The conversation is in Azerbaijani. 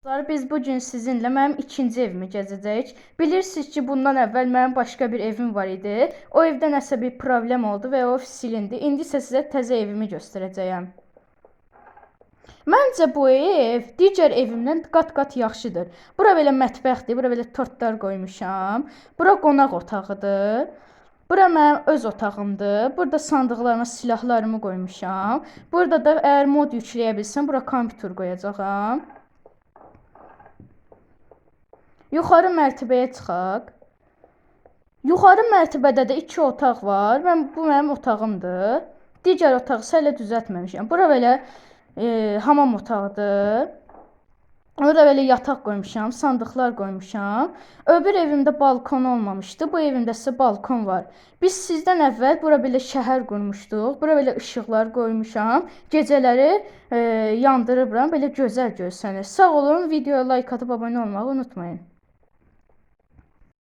Dostlar, Biz bugün sizinlə mənim ikinci evimi gəzəcəyik. Bilirsiniz ki, bundan əvvəl mənim başqa bir evim var idi. O evdə nəsə bir problem oldu və o silindi. İndi isə sizə təzə evimi göstərəcəyəm. Məncə bu ev digər evimdən qat-qat yaxşıdır. Bura belə mətbəxdir, bura belə tortlar qoymuşam. Bura qonaq otağıdır. Bura mənim öz otağımdır. Burada sandıqlarıma silahlarımı qoymuşam. Burada da əgər mod yükləyə bilsəm, bura kompüter qoyacağam. Yuxarı mərtəbəyə çıxaq. Yuxarı mərtəbədə də iki otaq var. Mən bu mənim otağımdır. Digər otağı isə hələ düzəltməmişəm. Bura belə e, hamam otağıdır. Orada belə yataq qoymuşam, sandıqlar qoymuşam. Öbür evimdə balkon olmamışdı. Bu evimdə isə balkon var. Biz sizdən əvvəl bura belə şəhər qurmuşduq. Bura belə işıqlar qoymuşam. Gecələri e, yandırıbram. Belə gözəl görsənir. Sağ olun. Videoya like atıb abunə olmağı unutmayın.